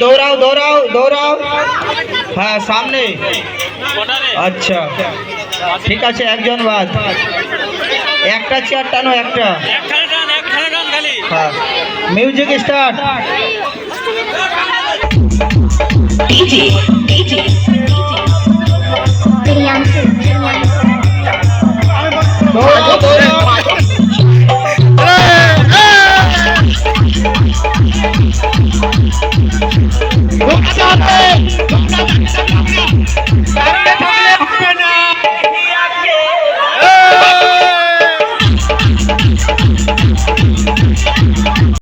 দৌড়াও দৌড়াও দৌড়াও। হ্যাঁ সামনে। আচ্ছা। ঠিক আছে, একজন বাদ। একটা চেয়ার টানো, একটা। হ্যাঁ। Music start. মুক্তি